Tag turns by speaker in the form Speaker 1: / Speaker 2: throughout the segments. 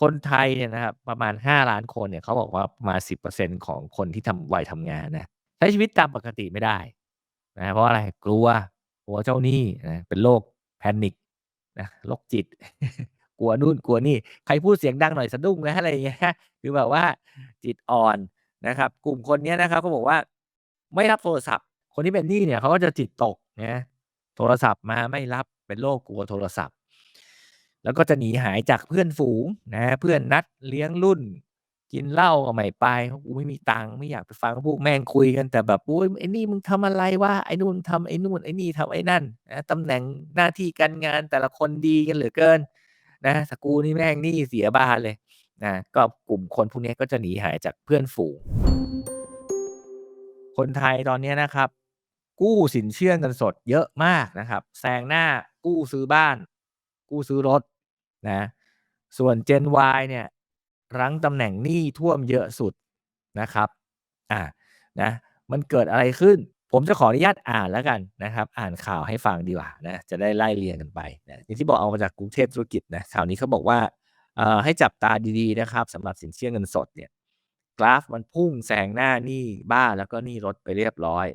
Speaker 1: คนไทยเนี่ยนะครับประมาณ 5 ล้านคนเนี่ยเขาบอกว่าประมาณ 10%ของคนที่ทำวัยทำงานนะใช้ชีวิตตามปกติไม่ได้นะเพราะอะไร?กลัวกลัวเจ้าหนี้นะเป็นโรค panic นะโรคจิต กลัวนู่นกลัวนี่ใครพูดเสียงดังหน่อยสะดุ้งนะอะไรอย่างเงี้ยคือแบบว่าจิตอ่อนนะครับ กลุ่มคนเนี้ยนะครับเขาบอกว่าไม่รับโทรศัพท์ คนที่เป็นหนี้เนี่ยเขาก็จะจิตตกนะโทรศัพท์มาไม่รับเป็นโรคกลัวโทรศัพท์ แล้วก็จะหนีหายจากเพื่อนฝูงนะเพื่อนนัดเลี้ยงรุ่น กินเหล้าก็ไม่ไปกูไม่มีตังค์ไม่อยากไปฟังพวกแม่งคุยกันแต่แบบ"โอ๊ยไอ้นี่มึงทำอะไรวะ?ไอ้นู่นทำไอ้นู่นไอ้นี่ทำไอ้นั่น"นะตำแหน่งหน้าที่การงานแต่ละคนดีกันเหลือเกินนะแต่กูนี่แม่งนี้เสียบ้านเลยนะก็กลุ่มคนพวกนี้ก็จะหนีหายจากเพื่อนฝูง คนไทยตอนนี้นะครับ กู้สินเชื่อเงินสดเยอะมากนะครับแซงหน้ากู้ซื้อบ้าน กู้ซื้อรถนะส่วน Gen Y เนี่ยรั้งตำแหน่งหนี้ท่วมเยอะสุดนะครับอ่านะมันเกิดอะไรขึ้น?ผมจะขออนุญาตอ่านแล้วกันนะครับ อ่านข่าวให้ฟังดีกว่านะจะได้ไล่เรียงกันไปนะอย่างที่บอกเอามาจากกรุงเทพธุรกิจนะข่าวนี้เขาบอกว่าให้จับตาดีๆนะครับสำหรับสินเชื่อเงินสดเนี่ยกราฟมันพุ่งแซงหน้าหนี้บ้านแล้วก็หนี้รถไปเรียบร้อย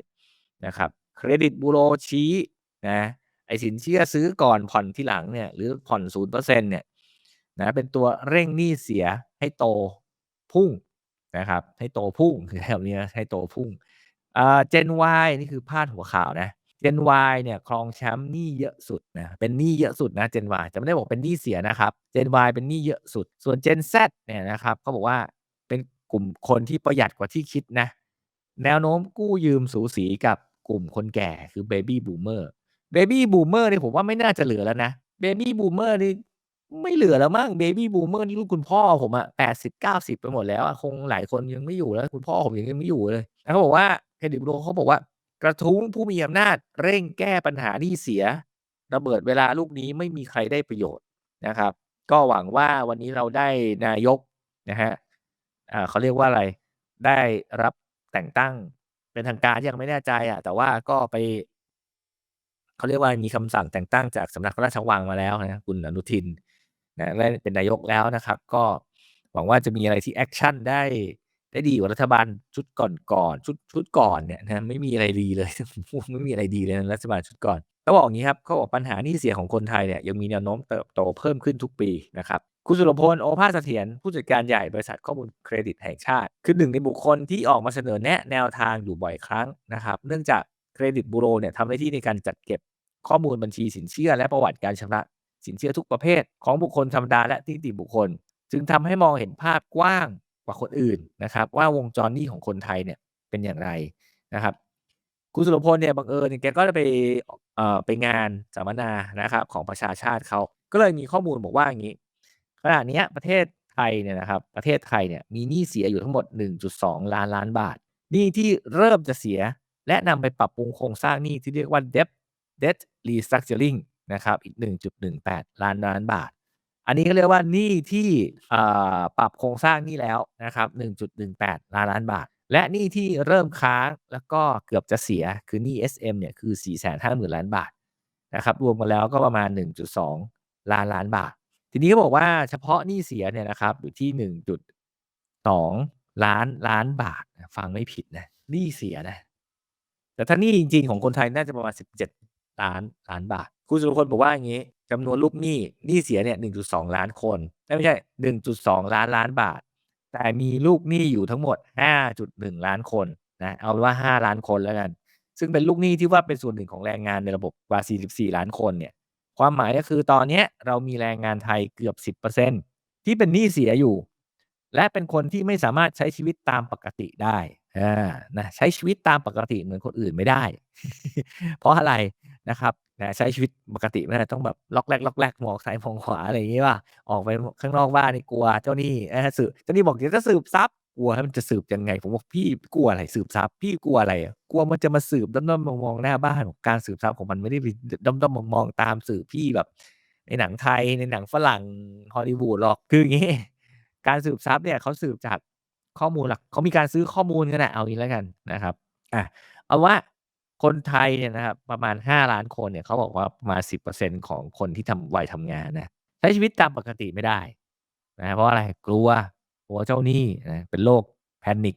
Speaker 1: นะครับ เครดิตบูโรชี้นะ ไอ้สินเชื่อซื้อก่อนผ่อนที่หลังเนี่ยหรือผ่อน0%เปอร์เซ็นเนี่ยนะเป็นตัวเร่งหนี้เสียให้โตพุ่งนะครับ ให้โตพุ่งคือแบบนี้นะให้โตพุ่งอ่า Gen Y นี่คือพาดหัวข่าวนะ Gen Y เนี่ยครองแชมป์หนี้เยอะสุดนะเป็นหนี้เยอะสุดนะ Gen Y แต่ไม่ได้บอกเป็นหนี้เสียนะครับ Gen Y เป็นหนี้เยอะสุด ส่วน Gen Z เนี่ยนะครับเขาบอกว่าเป็นกลุ่มคนที่ประหยัดกว่าที่คิดนะแนวโน้มกู้ยืมสูสีกับกลุ่มคนแก่คือเบบี้บูมเมอร์ Baby Boomer Baby Boomer นี่ผมว่าไม่น่าจะเหลือแล้วนะ Baby Boomer นี่ไม่เหลือแล้วมั้ง Baby Boomer นี่รุ่นคุณพ่อผมอะ80-90ไปหมดแล้วอะคงหลายคนยังไม่อยู่แล้ว คุณพ่อผมยังไม่อยู่เลยแล้วเขาบอกว่าเครดิตบูโรเขาบอกว่ากระทุ้งผู้มีอำนาจเร่งแก้ปัญหาหนี้เสีย ระเบิดเวลาลูกนี้ไม่มีใครได้ประโยชน์นะครับ ก็หวังว่าวันนี้เราได้นายกนะครับอ่าเขาเรียกว่าอะไรได้รับแต่งตั้งเป็นทางการยังไม่แน่ใจอะแต่ว่าก็ไป เขาเรียกว่ามีคำสั่งแต่งตั้งจากสำนักพระราชวังมาแล้วนะคุณอนุทินนะได้เป็นนายกแล้วนะครับ ก็หวังว่าจะมีอะไรที่แอกชันได้ได้ดีกว่ารัฐบาลชุดก่อนๆชุดชุดก่อนเนี่ยนะไม่มีอะไรดีเลยไม่มีอะไรดีเลยนะรัฐบาลชุดก่อนต้องบอกอย่างงี้ครับเขาบอกปัญหาหนี้เสียของคนไทยเนี่ยยังมีแนวโน้มเติบโตเพิ่มขึ้นทุกปีนะครับคุณสุรพลโอภาสเสถียรผู้จัดการใหญ่บริษัทข้อมูลเครดิตแห่งชาติ คือหนึ่งในบุคคลที่ออกมาเสนอแนะแนวทางอยู่บ่อยครั้งนะครับ เนื่องจาก เครดิตบูโรเนี่ยทำหน้าที่ในการจัดเก็บข้อมูลบัญชีสินเชื่อและประวัติการชำระสินเชื่อทุกประเภท ของบุคคลธรรมดาและนิติบุคคล จึงทำให้มองเห็นภาพกว้างกว่าคนอื่นนะครับว่าวงจรหนี้ของคนไทยเนี่ยเป็นอย่างไรนะครับคุณสุรพลเนี่ยบังเอิญแกก็ได้ไปเอ่อไปงานสัมมนานะครับของประชาชาติเขาก็เลยมีข้อมูลบอกว่าอย่างงี้ขณะนี้ประเทศไทยเนี่ยนะครับประเทศไทยเนี่ยมีหนี้เสียอยู่ทั้งหมด 1.2 ล้านล้านบาทหนี้ที่เริ่มจะเสีย และนำไปปรับปรุงโครงสร้างหนี้ที่เรียกว่า Debt Debt Restructuring นะครับอีก 1.18 ล้านล้านบาท อันนี้เขาเรียกว่าหนี้ที่ปรับโครงสร้างหนี้แล้วนะครับ 1.18 ล้านล้านบาท และหนี้ที่เริ่มค้างแล้วก็เกือบจะเสียคือหนี้ SM เนี่ยคือ 450,000 ล้านบาทนะครับรวมกันแล้วก็ประมาณ 1.2 ล้านล้านบาท ทีนี้เขาบอกว่าเฉพาะหนี้เสียเนี่ยนะครับอยู่ที่ 1.2 ล้านล้านบาท ฟังไม่ผิดนะหนี้เสียนะ แต่ถ้าหนี้จริง ๆ ของคนไทยน่าจะประมาณ 17 ล้านล้านบาท คุณสุรพลบอกว่าอย่างงี้จำนวนลูกหนี้หนี้เสียเนี่ย 1.2 ล้านคน ไม่ใช่ 1.2 ล้านล้านบาท แต่มีลูกหนี้อยู่ทั้งหมด 5.1 ล้านคนนะ เอาเป็นว่า 5 ล้านคนแล้วกัน ซึ่งเป็นลูกหนี้ที่ว่าเป็นส่วนหนึ่งของแรงงานในระบบกว่า 44 ล้านคนเนี่ย ความหมายก็คือตอนนี้เรามีแรงงานไทยเกือบ 10%ที่เป็นหนี้เสียอยู่ และเป็นคนที่ไม่สามารถใช้ชีวิตตามปกติได้ อานะใช้ชีวิตตามปกติเหมือนคนอื่นไม่ได้ เพราะอะไรนะครับนะใช้ชีวิตปกติไม่ได้ต้องแบบล็อกแรกๆมองซ้ายมองขวาอะไรอย่างงี้เปล่าออกไปข้างนอกบ้านนี่กลัวเจ้าหนี้อสืบเจ้าหนี้บอกเดี๋ยวจะสืบทรัพย์กลัวแล้มันจะสืบยังไง?ผมบอกพี่กลัวอะไรสืบทรัพย์พี่กลัวอะไรอะ?กลัวมันจะมาสืบด้อมๆมองๆหน้าบ้านบอกการสืบทรัพย์ของมันไม่ได้ไปดด้อมๆมองๆตามสืบพี่แบบ ในหนังไทยในหนังฝรั่ง Hollywood หรอกคืออย่างงี้ การสืบทรัพย์เนี่ยเขาสืบจาก ข้อมูลหลักเขามีการซื้อข้อมูลกันนะเอางี้แล้วกันนะครับอาเอาว่าคนไทยเนี่ยนะครับประมาณ 5 ล้านคนเนี่ยเขาบอกว่าประมาณ 10%ของคนที่ทำวัยทำงานนะใช้ชีวิตตามปกติไม่ได้นะเพราะอะไรกลัวกลัวเจ้าหนี้นะเป็นโรค panic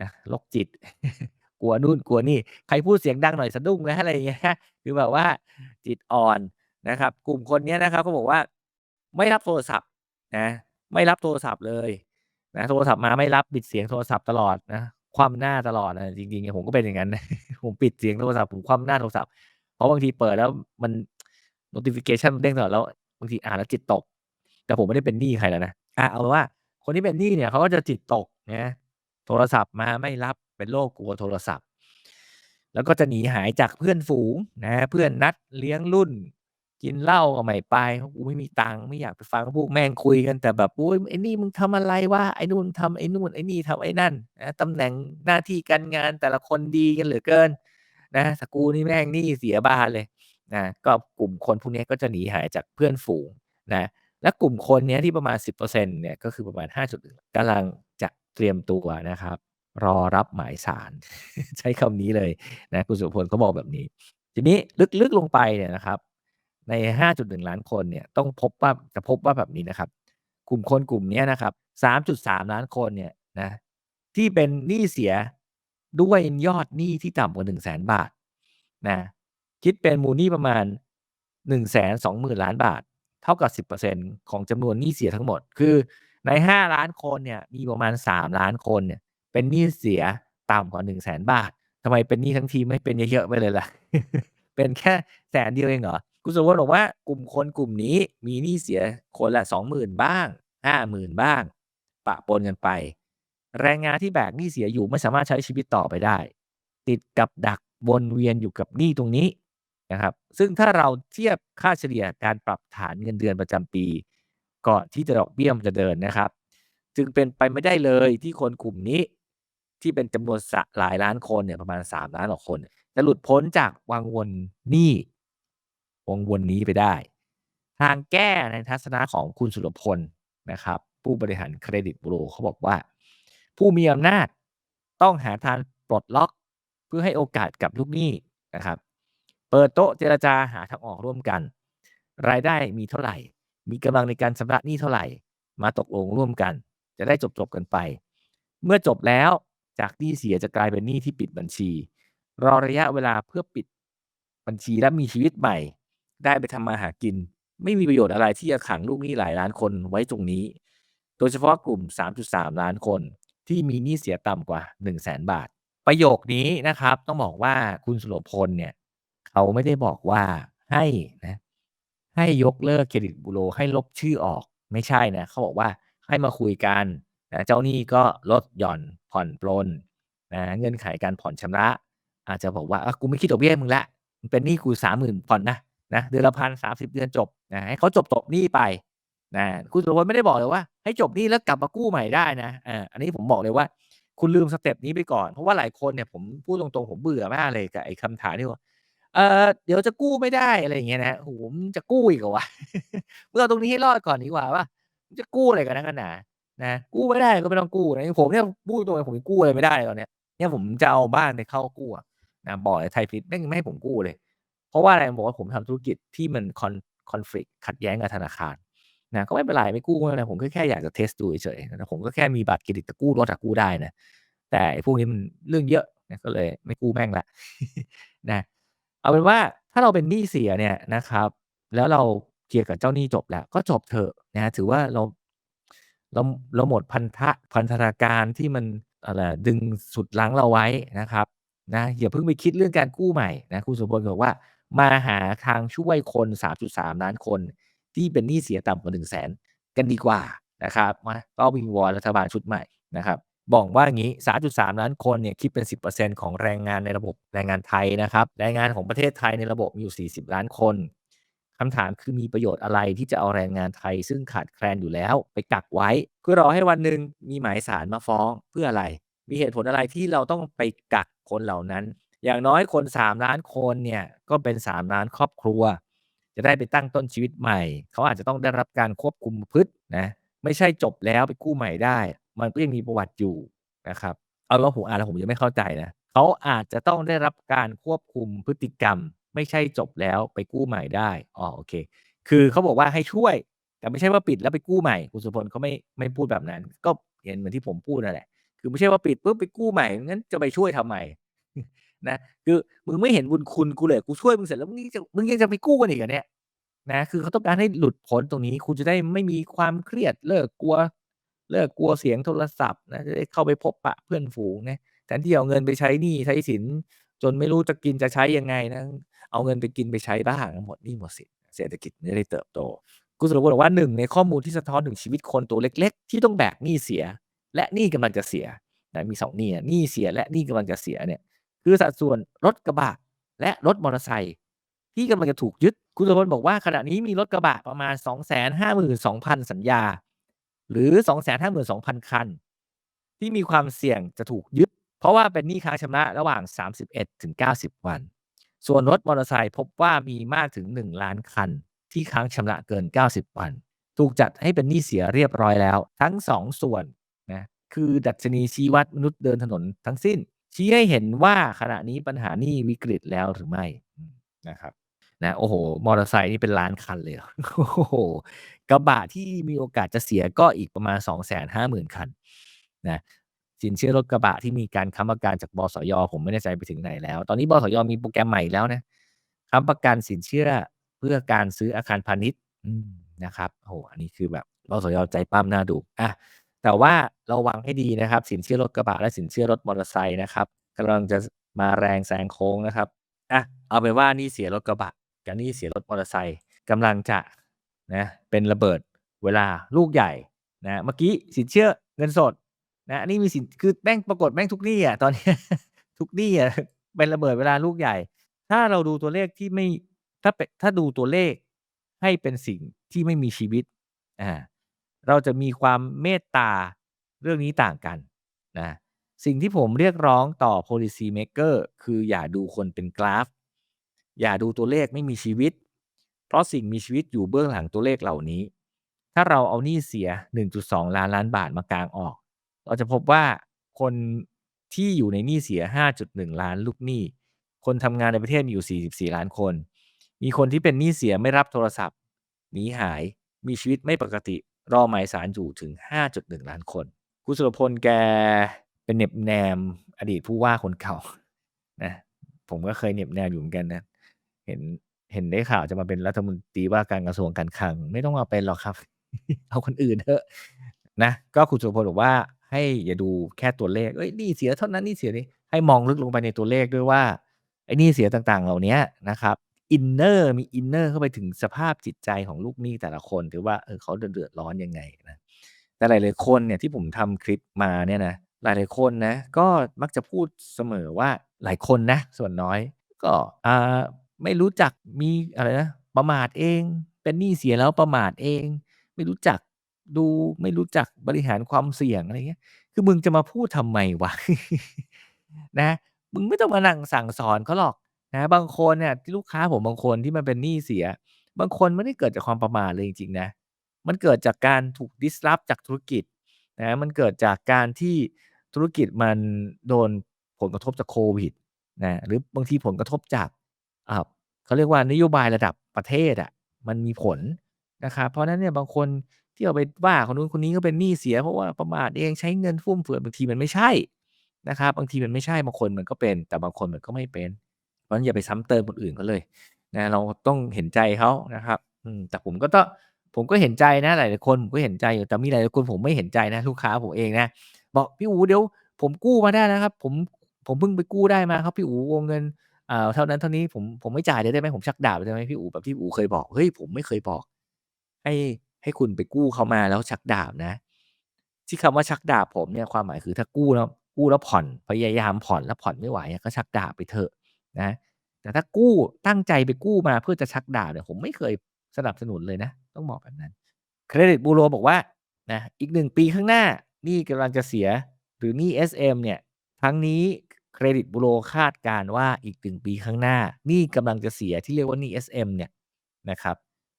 Speaker 1: นะโรคจิต กลัวนู่นกลัวนี่ใครพูดเสียงดังหน่อยสะดุ้งนะอะไรอย่างเงี้ยคือแบบว่าจิตอ่อนนะครับ กลุ่มคนนี้นะครับเขาบอกว่าไม่รับโทรศัพท์นะไม่รับโทรศัพท์เลย นะโทรศัพท์มาไม่รับปิดเสียงโทรศัพท์ตลอดนะคว่ำหน้าตลอดอะจริงๆผมก็เป็นอย่างงั้น ผมปิดเสียงโทรศัพท์ผมคว่ำหน้าโทรศัพท์เพราะบางทีเปิดแล้วมัน notification มันเด้งตลอดแล้วบางทีอ่านแล้วจิตตก แต่ผมไม่ได้เป็นหนี้ใครหรอกนะอ่าเอาว่า คนที่เป็นหนี้เนี่ยเขาก็จะจิตตกนะโทรศัพท์มาไม่รับเป็นโรคกลัวโทรศัพท์ แล้วก็จะหนีหายจากเพื่อนฝูงนะเพื่อนนัดเลี้ยงรุ่น กินเหล้าก็ไม่ไปเพราะกูไม่มีตังค์ไม่อยากไปฟังพวกแม่งคุยกันแต่แบบ"โอ๊ยไอ้นี่มึงทำอะไรวะไอ้นู่นทำไอ้นู่นไอ้นี่ทำไอ้นั่น"นะตำแหน่งหน้าที่การงานแต่ละคนดีกันเหลือเกินนะแต่กูนี่แม่งนี้เสียบ้านเลยนะก็กลุ่มคนพวกนี้ก็จะหนีหายจากเพื่อนฝูงนะและกลุ่มคนนี้ที่ประมาณ 10%เนี่ยก็คือประมาณ5.1กำลังจะเตรียมตัวนะครับ รอรับหมายศาลใช้คำนี้เลยนะคุณสุพลเขาบอกแบบนี้ ทีนี้ลึกๆลงไปเนี่ยนะครับ ใน 5.1 ล้านคนเนี่ยต้องพบว่าจะพบว่าแบบนี้นะครับ กลุ่มคนกลุ่มนี้นะครับ 3.3 ล้านคนเนี่ยนะที่เป็นหนี้เสียด้วยยอดหนี้ที่ต่ำกว่า 100,000บาทนะคิดเป็นมูลหนี้ประมาณ 120,000 ล้านบาท เท่ากับ 10%ของจำนวนหนี้เสียทั้งหมด คือใน 5 ล้านคนเนี่ยมีประมาณ 3 ล้านคนเนี่ยเป็นหนี้เสียต่ำกว่า 100,000บาททำไมเป็นหนี้ทั้งทีไม่เป็นเยอะๆไปเลยล่ะ เป็นแค่แสนเดียวเองเหรอ คุณสุรพลบอกว่ากลุ่มคนกลุ่มนี้มีหนี้เสียคนละ 20,000 บ้าง 50,000 บ้าง ปะปนกันไป แรงงานที่แบกหนี้เสียอยู่ไม่สามารถใช้ชีวิตต่อไปได้ ติดกับดักวนเวียนอยู่กับหนี้ตรงนี้นะครับ ซึ่งถ้าเราเทียบค่าเฉลี่ยการปรับฐานเงินเดือนประจำปี ก่อนที่จะดอกเบี้ยมันจะเดินนะครับ จึงเป็นไปไม่ได้เลยที่คนกลุ่มนี้ ที่เป็นจำนวนหลายล้านคนเนี่ยประมาณ 3 ล้านกว่าคน จะหลุดพ้นจากวังวนหนี้ วงวนนี้ไปได้ ทางแก้ในทัศนะของคุณสุรพลนะครับ ผู้บริหารเครดิตบูโรเขาบอกว่า ผู้มีอำนาจต้องหาทางปลดล็อกเพื่อให้โอกาสกับลูกหนี้นะครับ เปิดโต๊ะเจรจาหาทางออกร่วมกัน รายได้มีเท่าไหร่ มีกำลังในการชำระหนี้เท่าไหร่ มาตกลงร่วมกัน จะได้จบๆกันไป เมื่อจบแล้วจากหนี้เสียจะกลายเป็นหนี้ที่ปิดบัญชี รอระยะเวลาเพื่อปิดบัญชีและมีชีวิตใหม่ ได้ไปทำมาหากิน ไม่มีประโยชน์อะไรที่จะขังลูกหนี้หลายล้านคนไว้ตรงนี้ โดยเฉพาะกลุ่ม 3.3 ล้านคนที่มีหนี้เสียต่ำกว่า 100,000บาท ประโยคนี้นะครับ ต้องบอกว่าคุณสุรพลเนี่ย เขาไม่ได้บอกว่าให้นะให้ยกเลิกเครดิตบูโรให้ลบชื่อออกไม่ใช่นะเขาบอกว่าให้มาคุยกันนะเจ้าหนี้ก็ลดหย่อนผ่อนปรนนะเงื่อนไขการผ่อนชำระ อาจจะบอกว่า"อะกูไม่คิดดอกเบี้ยมึงล้วมึงเป็นหนี้กู30,000ผ่อนนะ นะเดือนละ1,000 30เดือนจบ"นะให้เขาจบๆหนี้ไปนะคุณสุรพลไม่ได้บอกเลยว่า ให้จบหนี้แล้วกลับมากู้ใหม่ได้นะอออันนี้ผมบอกเลยว่า คุณลืมสเต็ปนี้ไปก่อน เพราะว่าหลายคนเนี่ยผมพูดตรงๆผมเบื่อมากเลยกับไอ้คำถามที่ว่า"เออเดี๋ยวจะกู้ไม่ได้"อะไรอย่างเงี้ยนะครับโอ้โฮมึงจะกู้อีกเหรอวะมึงเอาตรงนี้ให้รอดก่อนดีกว่าเปล่าจะกู้อะไรกันนักกันหนานะกู้ไม่ได้ก็ไม่ต้องกู้นะผมเนี่ยพูดตรงๆผมกู้อะไรไม่ได้ตอนเนี้ยเนี่ยผมจะเอาบ้านไปเข้ากู้อะนะบอกเลยไทยพาณิชย์แม่ไม่ให้ผมกู้เลย เพราะว่าอะไรผมบอกว่าผมทำธุรกิจที่มันคอน conflict ขัดแย้งกับธนาคารนะก็ไม่เป็นไรไม่กู้ไม่เป็นไรผมก็แค่อยากจะเทสต์ดูเฉยๆนะผมก็แค่มีบัตรเครดิตแต่กู้รถอะกู้ได้นะแต่พวกนี้มันเรื่องเยอะนะก็เลยไม่กู้แม่งล้วนะเอาเป็นว่าถ้าเราเป็นหนี้เสียเนี่ยนะครับ แล้วเราเคลียร์กับเจ้าหนี้จบแล้ว ก็จบเถอะนะถือว่าเราเราเราหมดพันธะพันธนาการที่มันอะไรดึงฉุดรั้งเราไว้นะครับนะอย่าเพิ่งไปคิดเรื่องการกู้ใหม่นะคุณสุรพลบอกว่า มาหาทางช่วยคน 3.3 ล้านคน ที่เป็นหนี้เสียต่ำกว่า100,000กันดีกว่านะครับมาก็วิงวอนรัฐบาลชุดใหม่นะครับบอกว่าอย่างงี้ 3.3 ล้านคนเนี่ยคิดเป็น 10%ของแรงงานในระบบแรงงานไทยนะครับแรงงานของประเทศไทยในระบบมีอยู่ 40 ล้านคนคำถามคือมีประโยชน์อะไรที่จะเอาแรงงานไทย ซึ่งขาดแคลนอยู่แล้วไปกักไว้เพื่อรอให้วันหนึ่งมีหมายศาลมาฟ้องเพื่ออะไร มีเหตุผลอะไรที่เราต้องไปกักคนเหล่านั้น อย่างน้อยคน 3 ล้านคนเนี่ยก็เป็น 3 ล้านครอบครัว จะได้ไปตั้งต้นชีวิตใหม่ เขาอาจจะต้องได้รับการควบคุมพฤตินะไม่ใช่จบแล้วไปกู้ใหม่ได้ มันก็ยังมีประวัติอยู่นะครับเอาแล้วผมอ่านแล้วผมยังไม่เข้าใจนะเขาอาจจะต้องได้รับการควบคุมพฤติกรรม ไม่ใช่จบแล้วไปกู้ใหม่ได้อ๋อโอเค คือเขาบอกว่าให้ช่วย แต่ไม่ใช่ว่าปิดแล้วไปกู้ใหม่คุณสุพลเขาไม่ไม่พูดแบบนั้น ก็เห็นเหมือนที่ผมพูดนั่นแหละคือไม่ใช่ว่าปิดปุ๊บไปกู้ใหม่งั้นจะไปช่วยทำไม นะคือมึงไม่เห็นบุญคุณกูเลยกูช่วยมึงเสร็จแล้วมึงยังจะมึงยังจะไปกู้กันอีกเหรอเนี่ยนะคือเขาต้องการให้หลุดพ้นตรงนี้ คุณจะได้ไม่มีความเครียดเลิกกลัว เลิกกลัวเสียงโทรศัพท์นะจะได้เข้าไปพบปะเพื่อนฝูงนะแทนที่เอาเงินไปใช้หนี้ใช้สิน จนไม่รู้จะกินจะใช้ยังไงนะเอาเงินไปกินไปใช้บ้างหมดนี้หมดสินเศรษฐกิจไม่ได้เติบโตคุณสุรพลบอกว่า1ในข้อมูลที่สะท้อนถึงชีวิตคนตัวเล็ก ๆ ที่ต้องแบกหนี้เสีย และหนี้กำลังจะเสียนะมี2หนี้หนี้เสียและหนี้กำลังจะเสียเนี่ย คือสัดส่วนรถกระบะและรถมอเตอร์ไซค์ที่กำลังจะถูกยึด คุณสุพลบอกว่าขณะนี้มีรถกระบะประมาณ 252,000 สัญญา หรือ 252,000 คัน ที่มีความเสี่ยงจะถูกยึด เพราะว่าเป็นหนี้ค้างชำระระหว่าง 31-90 วัน ส่วนรถมอเตอร์ไซค์พบว่ามีมากถึง1,000,000คัน ที่ค้างชำระเกิน 90 วัน ถูกจัดให้เป็นหนี้เสียเรียบร้อยแล้ว ทั้ง 2 ส่วนนะคือดัชนีชี้วัดมนุษย์เดินถนนทั้งสิ้น ชี้ให้เห็นว่าขณะนี้ปัญหานี้วิกฤตแล้วหรือไม่นะครับนะโอ้โฮมอเตอร์ไซค์นี่เป็นล้านคันเลยหรอโอ้โฮกระบะที่มีโอกาสจะเสียก็อีกประมาณ 250,000 คันนะสินเชื่อรถกระบะที่มีการค้ำประกันจากบสย.ผมไม่แน่ใจไปถึงไหนแล้ว ตอนนี้บสย.มีโปรแกรมใหม่แล้วนะค้ำประกันสินเชื่อเพื่อการซื้ออาคารพาณิชย์นะครับโอ้โฮอันนี้คือแบบบสย.ใจปั้มหน่าดูอะ แต่ว่าระวังให้ดีนะครับ สินเชื่อรถกระบะและสินเชื่อรถมอเตอร์ไซค์นะครับกำลังจะมาแรงแซงโค้งนะครับอะเอาเป็นว่านี้เสียรถกระบะกับนี้เสียรถมอเตอร์ไซค์กำลังจะนะเป็นระเบิดเวลาลูกใหญ่นะเมื่อกี้สินเชื่อเงินสดนะนนี้มีสินคือแม่งปรากฏแม่งทุกหนี้อะตอนนี้ทุกหนี้อะเป็นระเบิดเวลาลูกใหญ่ ถ้าเราดูตัวเลขที่ไม่ถ้าเปะถ้าดูตัวเลขให้เป็นสิ่งที่ไม่มีชีวิตอ่า เราจะมีความเมตตาเรื่องนี้ต่างกันนะสิ่งที่ผมเรียกร้องต่อ policy maker คืออย่าดูคนเป็นกราฟ อย่าดูตัวเลขไม่มีชีวิต เพราะสิ่งมีชีวิตอยู่เบื้องหลังตัวเลขเหล่านี้ ถ้าเราเอาหนี้เสีย 1.2 ล้านล้านบาทมากางออก เราจะพบว่าคนที่อยู่ในหนี้เสีย 5.1 ล้านลูกหนี้ คนทำงานในประเทศมีอยู่ 44 ล้านคน มีคนที่เป็นหนี้เสียไม่รับโทรศัพท์หนีหายมีชีวิตไม่ปกติ รอหมายศาลอยู่ถึง 5.1 ล้านคน คุณสุรพลแกเป็นเหน็บแนมอดีตผู้ว่าคนเก่านะผมก็เคยเหน็บแนมอยู่เหมือนกันนะ เห็นเห็นได้ข่าวจะมาเป็นรัฐมนตรีว่าการกระทรวงการคลัง ไม่ต้องมาเป็นหรอกครับ เอาคนอื่นเถอะนะก็คุณสุรพลบอกว่าให้อย่าดูแค่ตัวเลขเฮ้ยนี้เสียเท่านั้นนี้เสียนี้ให้มองลึกลงไปในตัวเลขด้วยว่าไอ้นี้เสียต่างๆ เหล่าเนี้ยนะครับ อินเนอร์มีอินเนอร์เข้าไปถึงสภาพจิตใจของลูกหนี้แต่ละคนหรือว่าเออเขาเดือดร้อนยังไงนะแต่หลายๆคนเนี่ยที่ผมทำคลิปมาเนี่ยนะหลายๆคนนะก็มักจะพูดเสมอว่าหลายคนนะส่วนน้อยก็อ่าไม่รู้จักมีอะไรนะประมาทเอง เป็นหนี้เสียแล้วประมาทเอง ไม่รู้จักดูไม่รู้จักบริหารความเสี่ยงอะไรเงี้ย คือมึงจะมาพูดทำไมวะนะ มึงไม่ต้องมานั่งสั่งสอนเขาหรอก นะบางคนเนี่ยที่ลูกค้าผมบางคนที่มันเป็นหนี้เสีย บางคนไม่ได้เกิดจากความประมาทเลยจริงๆนะมันเกิดจากการถูก disrupt จากธุรกิจนะมันเกิดจากการที่ธุรกิจมันโดนผลกระทบจากโควิดนะหรือบางทีผลกระทบจากอ่าเขาเรียกว่านโยบายระดับประเทศอะมันมีผลนะครับเพราะฉะนั้นเนี่ยบางคนที่เอาไปว่าคนนู้นคนนี้ก็เป็นหนี้เสีย เพราะว่าประมาทเองใช้เงินฟุ่มเฟือยบางทีมันไม่ใช่นะครับบางทีมันไม่ใช่บางคนมันก็เป็น แต่บางคนมันก็ไม่เป็น เพราะฉะนั้นอย่าไปซ้ำเติมคนอื่นเขาเลยนะเราต้องเห็นใจเขานะครับอืมแต่ผมก็ต้องผมก็เห็นใจนะหลายๆคนผมก็เห็นใจอยู่แต่มีหลายๆคนผมไม่เห็นใจนะลูกค้าผมเองนะบอก"พี่อู๋เดี๋ยวผมกู้มาได้แล้วครับ ผมผมเพิ่งไปกู้ได้มาครับพี่อู๋วงเงินอ่าเท่านั้นเท่านี้ผมผมไม่จ่ายเลยได้ไหม?ผมชักดาบเลยได้ไหมพี่อู๋?"แบบที่พี่อู๋เคยบอกเฮ้ยผมไม่เคยบอก ให้ให้คุณไปกู้เขามาแล้วชักดาบนะ ที่คำว่าชักดาบผมเนี่ยความหมายคือถ้ากู้แล้วกู้แล้วผ่อนพยายามผ่อนแล้วผ่อนไม่ไหวก็ชักดาบไปเถอะ นะแต่ถ้ากู้ตั้งใจไปกู้มาเพื่อจะชักดาบเนี่ยผมไม่เคยสนับสนุนเลยนะ ต้องบอกแบบนั้น เครดิตบูโรบอกว่านะอีก1ปีข้างหน้านี้กำลังจะเสียหรือนี้ SM เนี่ยทั้งนี้เครดิตบูโรคาดการณ์ว่าอีก1ปีข้างหน้านี้กำลังจะเสียที่เรียกว่านี้ SM เนี่ยนะครับ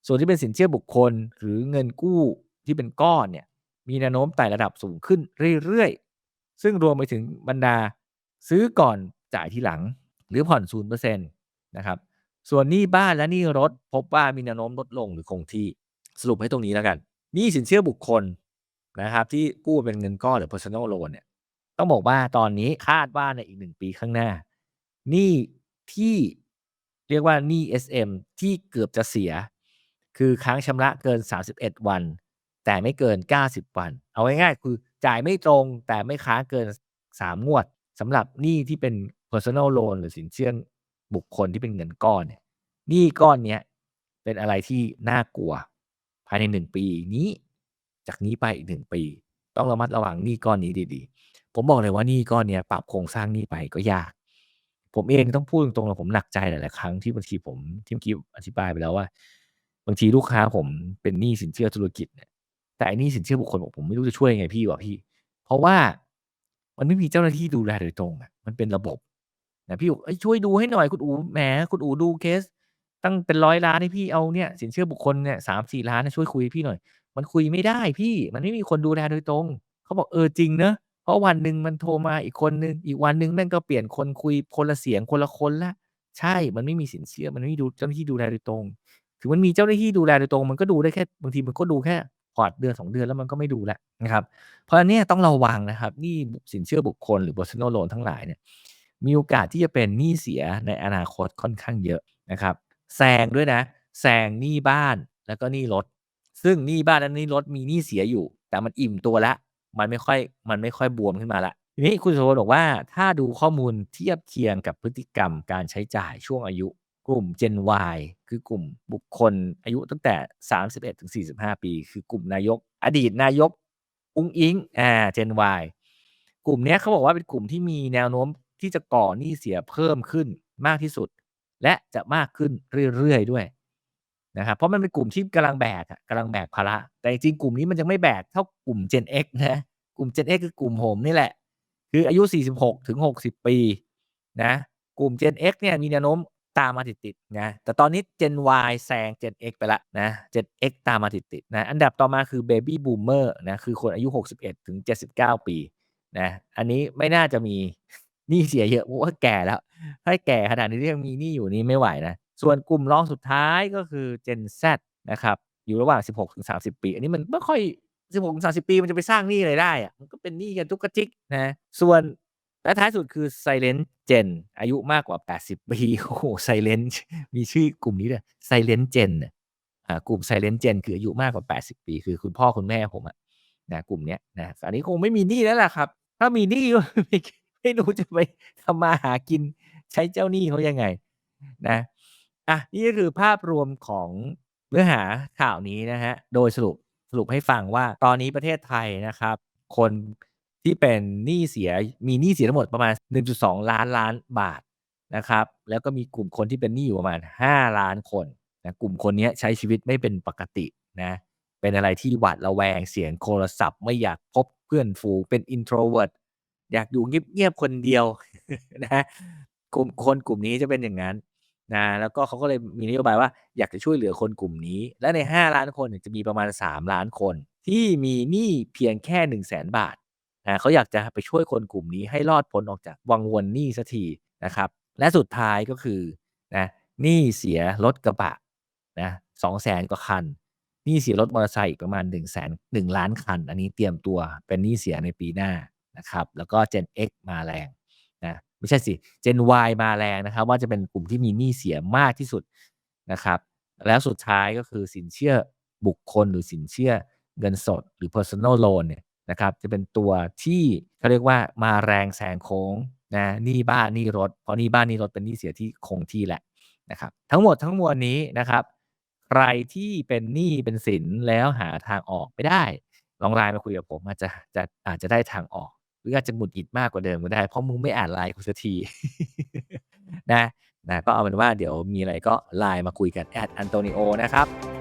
Speaker 1: ส่วนที่เป็นสินเชื่อบุคคลหรือเงินกู้ที่เป็นก้อนเนี่ยมีแนวโน้มไต่ระดับสูงขึ้นเรื่อยๆ ซึ่งรวมไปถึงบรรดาซื้อก่อนจ่ายทีหลัง หรือผ่อน0%นะครับส่วนหนี้บ้านและหนี้รถพบว่ามีแนวโน้มลดลงหรือคงที่สรุปให้ตรงนี้แล้วกันหนี้สินเชื่อบุคคลนะครับที่กู้เป็นเงินก้อนหรือ personal loan เนี่ยต้องบอกว่าตอนนี้คาดว่าในอีกหนึ่งปีข้างหน้าหนี้ที่เรียกว่าหนี้ SM ที่เกือบจะเสีย คือค้างชำระเกิน 31 วัน แต่ไม่เกิน 90 วัน เอาง่ายๆคือจ่ายไม่ตรงแต่ไม่ค้างเกิน 3 งวด สำหรับหนี้ที่เป็น personal loan หรือสินเชื่อบุคคลที่เป็นเงินก้อนเนี่ยหนี้ก้อนเนี้ยเป็นอะไรที่น่ากลัว ภายในหนึ่งปีนี้ จากนี้ไปอีกหนึ่งปี ต้องระมัดระวังหนี้ก้อนนี้ดีๆ ผมบอกเลยว่าหนี้ก้อนเนี้ยปรับโครงสร้างหนี้ไปก็ยาก ผมเองต้องพูดตรงๆเลยผมหนักใจหลายๆครั้งที่บางทีผมที่เมื่อกี้อธิบายไปแล้วว่า บางทีลูกค้าผมเป็นหนี้สินเชื่อธุรกิจเนี่ยแต่อ้หนี้สินเชื่อบุคคลบอกผมไม่รู้จะช่วยยังไงพี่วะพี่ เพราะว่า มันไม่มีเจ้าหน้าที่ดูแลโดยตรงอะมันเป็นระบบนะพี่บอกเอ้ยช่วยดูให้หน่อยคุณอู๋แหมคุณอู๋ดูเคส ตั้งเป็นร้อยล้านให้พี่เอาเนี่ยสินเชื่อบุคคลเนี่ยสามสี่ล้านนะช่วยคุยพี่หน่อย มันคุยไม่ได้พี่มันไม่มีคนดูแลโดยตรง เขาบอกเออจริงเนอะเพราะวันหนึ่งมันโทรมาอีกคนนึงอีกวันหนึ่งแม่งก็เปลี่ยนคนคุยคนละเสียงคนละคนละ ใช่มันไม่มีสินเชื่อมันไม่มีดูเจ้าหน้าที่ดูแลโดยตรง ถึงมันมีเจ้าหน้าที่ดูแลโดยตรง มันก็ดูได้แค่บางทีมันก็ดูแค่ พอร์ตเดือนสองเดือนแล้วมันก็ไม่ดูแลนะครับ เพราะอันนี้ต้องระวังนะครับนี้สินเชื่อบุคคลหรือ personal loan ทั้งหลายเนี่ยมีโอกาสที่จะเป็นหนี้เสียในอนาคตค่อนข้างเยอะนะครับแซงด้วยนะแซงหนี้บ้านแล้วก็หนี้รถ ซึ่งหนี้บ้านและหนี้รถมีหนี้เสียอยู่ แต่มันอิ่มตัวแล้วมันไม่ค่อยมันไม่ค่อยบวมขึ้นมาละทีนี้คุณโซบอกว่าถ้าดูข้อมูลเทียบเคียงกับพฤติกรรมการใช้จ่ายช่วงอายุ กลุ่ม Gen Y คือกลุ่มบุคคลอายุตั้งแต่ 31ถึง45 ปี คือกลุ่มนายก อดีตนายก อุ้งอิงอ่า Gen Y กลุ่มนี้เขาบอกว่าเป็นกลุ่มที่มีแนวโน้มที่จะก่อหนี้เสียเพิ่มขึ้นมากที่สุด และจะมากขึ้นเรื่อยๆด้วยนะครับเพราะมันเป็นกลุ่มที่กำลังแบกกำลังแบกภาระแต่จริงกลุ่มนี้มันยังไม่แบกเท่ากลุ่ม Gen X นะกลุ่ม Gen X คือกลุ่มผมนี่แหละ คืออายุ 46ถึง60 ปีนะกลุ่ม Gen X เนี่ยมีแนวโน้ม ตามมาติดๆนะแต่ตอนนี้ Gen Y แซง Gen X ไปละนะ Gen X ตามมาติดๆนะอันดับต่อมาคือ Baby Boomer นะคือคนอายุ 61 ถึง 79 ปีนะอันนี้ไม่น่าจะมีหนี้เสียเยอะเพราะว่าแก่แล้ว ถ้าแก่ขนาดนี้ยังมีหนี้อยู่นี้ไม่ไหวนะ ส่วนกลุ่มรองสุดท้ายก็คือ Gen Z นะครับ อยู่ระหว่าง 16 ถึง 30 ปี อันนี้มันไม่ค่อย 16 ถึง 30 ปีมันจะไปสร้างหนี้อะไรได้อะมันก็เป็นหนี้กันทุกกระจิกนะ ส่วน และท้ายสุดคือ Silent Gen อายุมากกว่า 80 ปี โอ้โห Silent มีชื่อกลุ่มนี้เลย Silent Gen อ่ากลุ่ม Silent Gen คืออายุมากกว่า 80 ปี คือคุณพ่อคุณแม่ผมอะนะกลุ่มเนี้ยนะอันนี้คงไม่มีหนี้แล้วล่ะครับ ถ้ามีหนี้ก็ไม่ไม่รู้จะไปทำมาหากินใช้เจ้าหนี้เขายังไงนะอะนี่ก็คือภาพรวมของเนื้อหาข่าวนี้นะฮะ โดยสรุปสรุปให้ฟังว่าตอนนี้ประเทศไทยนะครับ คน ที่เป็นหนี้เสียมีหนี้เสียทั้งหมดประมาณ 1.2 ล้านล้านบาทนะครับแล้วก็มีกลุ่มคนที่เป็นหนี้อยู่ประมาณ 5 ล้านคนนะกลุ่มคนนี้ใช้ชีวิตไม่เป็นปกตินะเป็นอะไรที่หวาดระแวงเสียงโทรศัพท์ไม่อยากพบเพื่อนฝูงเป็น introvert อยากอยู่เงียบๆคนเดียวนะกลุ่มคนกลุ่มนี้จะเป็นอย่างนั้นนะแล้วก็เขาก็เลยมีนโยบายว่าอยากจะช่วยเหลือคนกลุ่มนี้ และใน 5 ล้านคนจะมีประมาณ 3 ล้านคน ที่มีหนี้เพียงแค่ 1 0 0 0 0แสนบาท นะเขาอยากจะไปช่วยคนกลุ่มนี้ให้รอดพ้นออกจากวังวนหนี้สักทีนะครับ และสุดท้ายก็คือนะหนี้เสียรถกระบะนะสองแสนกว่าคันหนี้เสียรถมอเตอร์ไซค์อีกประมาณ1นึ่งแสนหนึ่งล้านคัน อันนี้เตรียมตัวเป็นหนี้เสียในปีหน้านะครับแล้วก็ Gen X มาแรงนะไม่ใช่สิ Gen Y มาแรงนะครับ ว่าจะเป็นกลุ่มที่มีหนี้เสียมากที่สุดนะครับ แล้วสุดท้ายก็คือสินเชื่อบุคคลหรือสินเชื่อเงินสดหรือ personal loan เนี่ย นะครับจะเป็นตัวที่เขาเรียกว่ามาแรงแซงโค้งนะหนี้บ้านหนี้รถเพราะหนี้บ้านหนี้รถเป็นหนี้เสียที่คงที่แหละนะครับทั้งหมดทั้งมวลนี้นะครับ ใครที่เป็นหนี้เป็นสินแล้วหาทางออกไม่ได้ ลองไลน์มาคุยกับผมอาจจะจะอาจจะได้ทางออก หรืออาจจะหงุดหงิดมากกว่าเดิมก็ได้ เพราะมึงไม่อ่านไลน์กูสักทีนะนะก็เอาเป็นว่าเดี๋ยวมีอะไรก็ไลน์มาคุยกันแอดอันโตนิโอนะครับ